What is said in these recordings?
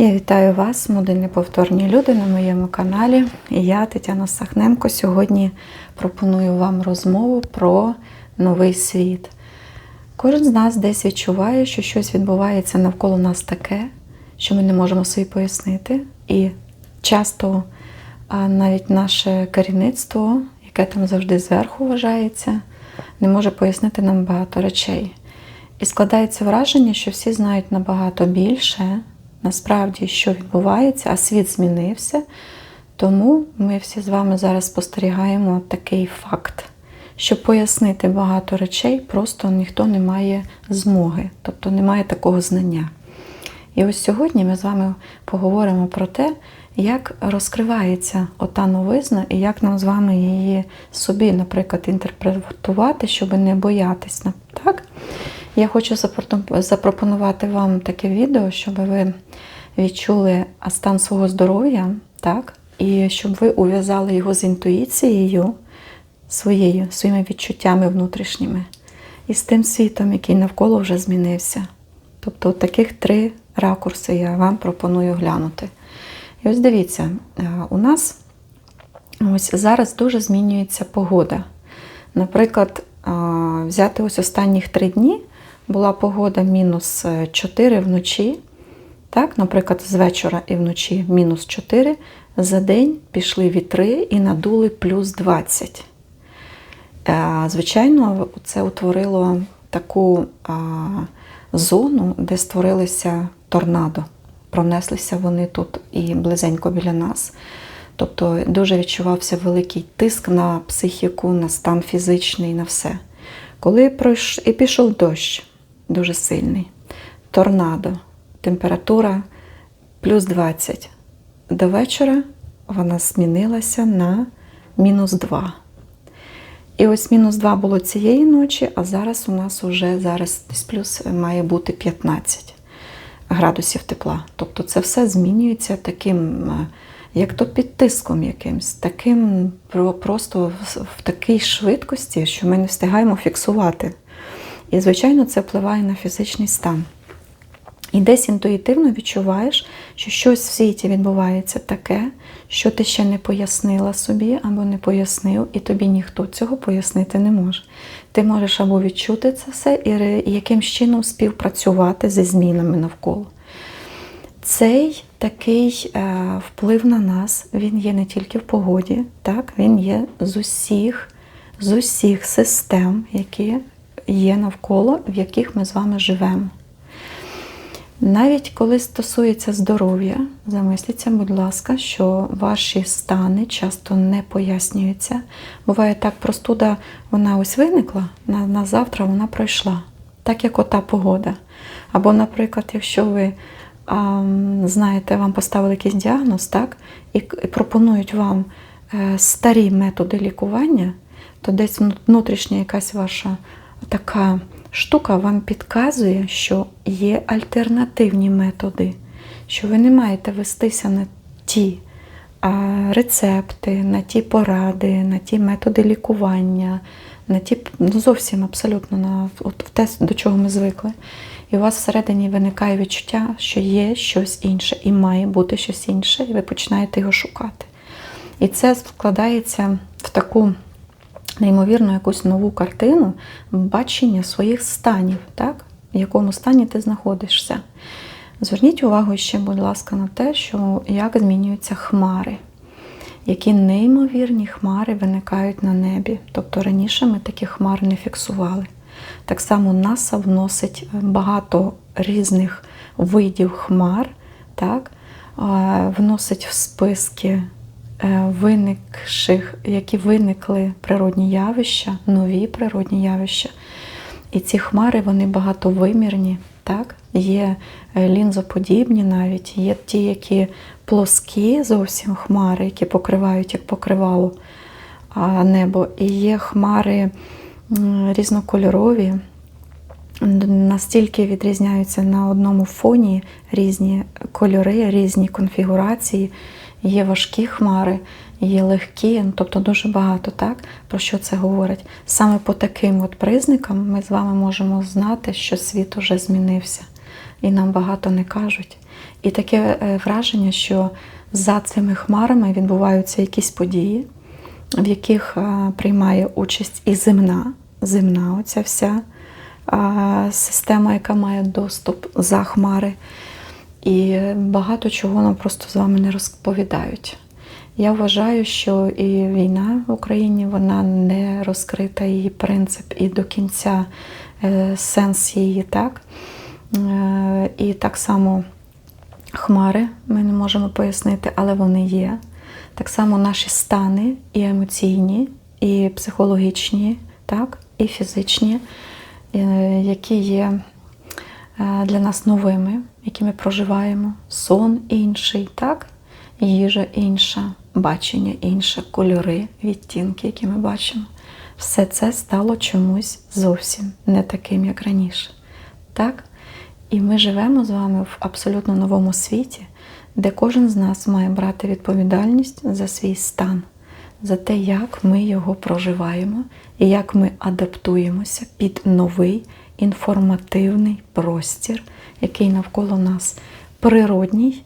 Я вітаю вас, молоді неповторні люди на моєму каналі. І я, Тетяна Сахненко, сьогодні пропоную вам розмову про новий світ. Кожен з нас десь відчуває, що щось відбувається навколо нас таке, що ми не можемо собі пояснити. І часто навіть наше керівництво, яке там завжди зверху вважається, не може пояснити нам багато речей. І складається враження, що всі знають набагато більше, насправді, що відбувається, а світ змінився. Тому ми всі з вами зараз спостерігаємо такий факт. Щоб пояснити багато речей, просто ніхто не має змоги, тобто немає такого знання. І ось сьогодні ми з вами поговоримо про те, як розкривається ота новизна і як нам з вами її собі, наприклад, інтерпретувати, щоб не боятися. Я хочу запропонувати вам таке відео, щоб ви відчули стан свого здоров'я, так? і щоб ви ув'язали його з інтуїцією своєю, своїми відчуттями внутрішніми і з тим світом, який навколо вже змінився. Тобто таких три ракурси я вам пропоную глянути. І ось дивіться, у нас ось зараз дуже змінюється погода. Наприклад, взяти ось останніх три дні була погода мінус 4 вночі. Так, Наприклад, з вечора і вночі мінус 4. За день пішли вітри і надули плюс 20. Звичайно, це утворило таку зону, де створилися торнадо. Пронеслися вони тут і близенько біля нас. Тобто дуже відчувався великий тиск на психіку, на стан фізичний, на все. Коли пройш... і пішов дощ дуже сильний, торнадо, температура плюс 20. До вечора вона змінилася на мінус 2. І ось мінус 2 було цієї ночі, а зараз у нас вже зараз плюс має бути 15 градусів тепла. Тобто це все змінюється таким, як то під тиском якимсь, таким просто в такій швидкості, що ми не встигаємо фіксувати. І, звичайно, це впливає на фізичний стан. І десь інтуїтивно відчуваєш, що щось в світі відбувається таке, що ти ще не пояснила собі або не пояснив, і тобі ніхто цього пояснити не може. Ти можеш або відчути це все і якимсь чином співпрацювати зі змінами навколо. Цей такий е, вплив на нас, він є не тільки в погоді, так? він є з усіх, з усіх систем, які є навколо, в яких ми з вами живемо. Навіть коли стосується здоров'я, замисліться, будь ласка, що ваші стани часто не пояснюються. Буває так, простуда вона ось виникла, на, на завтра вона пройшла, так як ота погода. Або, наприклад, якщо ви а, знаєте, вам поставили якийсь діагноз, так, і, пропонують вам е, старі методи лікування, то десь внутрішня якась ваша така штука вам підказує, що є альтернативні методи, що ви не маєте вестися на ті рецепти, на ті поради, на ті методи лікування, на ті, ну зовсім абсолютно на от, те, до чого ми звикли. І у вас всередині виникає відчуття, що є щось інше, і має бути щось інше, і ви починаєте його шукати. І це складається в таку неймовірно якусь нову картину бачення своїх станів, так? в якому стані ти знаходишся. Зверніть увагу ще, будь ласка, на те, що як змінюються хмари, які неймовірні хмари виникають на небі. Тобто раніше ми такі хмари не фіксували. Так само НАСА вносить багато різних видів хмар, так? вносить в списки Е, виникших, які виникли природні явища, нові природні явища. І ці хмари вони багатовимірні. так? Є е, лінзоподібні навіть, є ті, які плоскі зовсім хмари, які покривають як покривало небо. І є хмари різнокольорові, настільки відрізняються на одному фоні різні кольори, різні конфігурації. Є важкі хмари, є легкі, тобто дуже багато, так? Про що це говорить? Саме по таким от признакам ми з вами можемо знати, що світ уже змінився. і нам багато не кажуть. І таке е, враження, що за цими хмарами відбуваються якісь події, в яких е, приймає участь і земна, земна оця вся система, яка має доступ за хмари. І багато чого нам просто з вами не розповідають. Я вважаю, що і війна в Україні вона не розкрита, її принцип і до кінця е, сенс її, так? Е, І так само хмари ми не можемо пояснити, але вони є. Так само наші стани і емоційні, і психологічні, так, і фізичні, е, які є для нас новими, які ми проживаємо. Сон інший, так? їжа інша, бачення інше, кольори, відтінки, які ми бачимо. Все це стало чомусь зовсім не таким, як раніше. Так? І ми живемо з вами в абсолютно новому світі, де кожен з нас має брати відповідальність за свій стан, за те, як ми його проживаємо і як ми адаптуємося під новий інформативний простір, який навколо нас природній,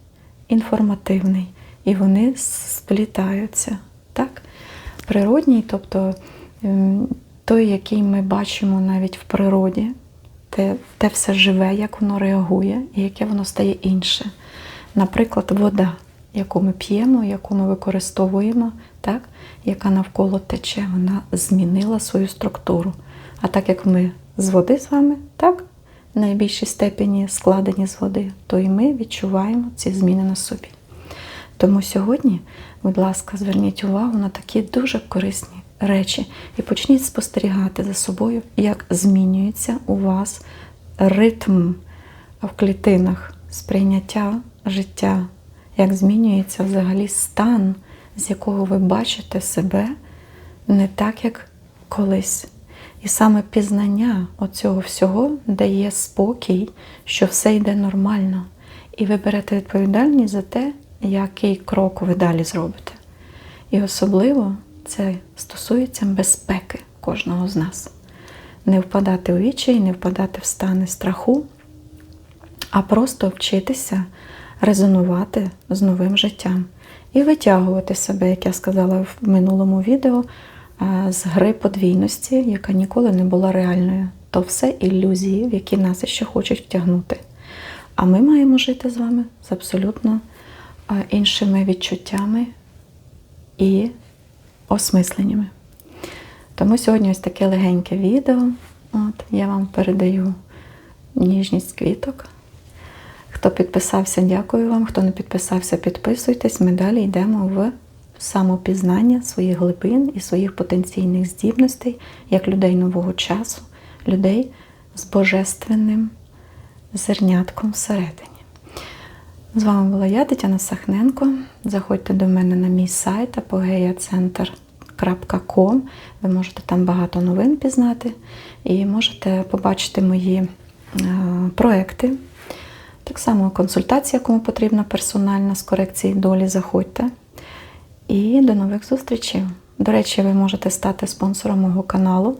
інформативний, і вони сплітаються. Так? Природній, тобто ем, той, який ми бачимо навіть в природі, те, те все живе, як воно реагує, і яке воно стає інше. Наприклад, вода, яку ми п'ємо, яку ми використовуємо, так? яка навколо тече, вона змінила свою структуру. А так як ми з води з вами, так, в найбільшій степені складені з води, то і ми відчуваємо ці зміни на собі. Тому сьогодні, будь ласка, зверніть увагу на такі дуже корисні речі і почніть спостерігати за собою, як змінюється у вас ритм в клітинах сприйняття життя, як змінюється взагалі стан, з якого ви бачите себе не так, як колись. І саме пізнання оцього всього дає спокій, що все йде нормально. І ви берете відповідальність за те, який крок ви далі зробите. І особливо це стосується безпеки кожного з нас. Не впадати у вічі, не впадати в стани страху, а просто вчитися резонувати з новим життям і витягувати себе, як я сказала в минулому відео, з гри подвійності, яка ніколи не була реальною. То все ілюзії, в які нас ще хочуть втягнути. А ми маємо жити з вами з абсолютно іншими відчуттями і осмисленнями. Тому сьогодні ось таке легеньке відео. От, Я вам передаю ніжність квіток. Хто підписався, дякую вам. Хто не підписався, підписуйтесь. Ми далі йдемо в самопізнання своїх глибин і своїх потенційних здібностей як людей нового часу, людей з божественним зернятком всередині. З вами була я, Тетяна Сахненко. Заходьте до мене на мій сайт apogeacenter.com. Ви можете там багато новин пізнати і можете побачити мої е, проекти. Так само консультація, кому потрібна персональна з корекції долі, заходьте. І до нових зустрічей. До речі, ви можете стати спонсором мого каналу.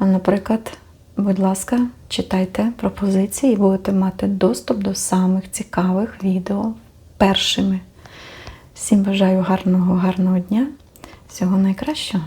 Наприклад, будь ласка, читайте пропозиції і будете мати доступ до самих цікавих відео першими. Всім бажаю гарного, гарного дня, всього найкращого!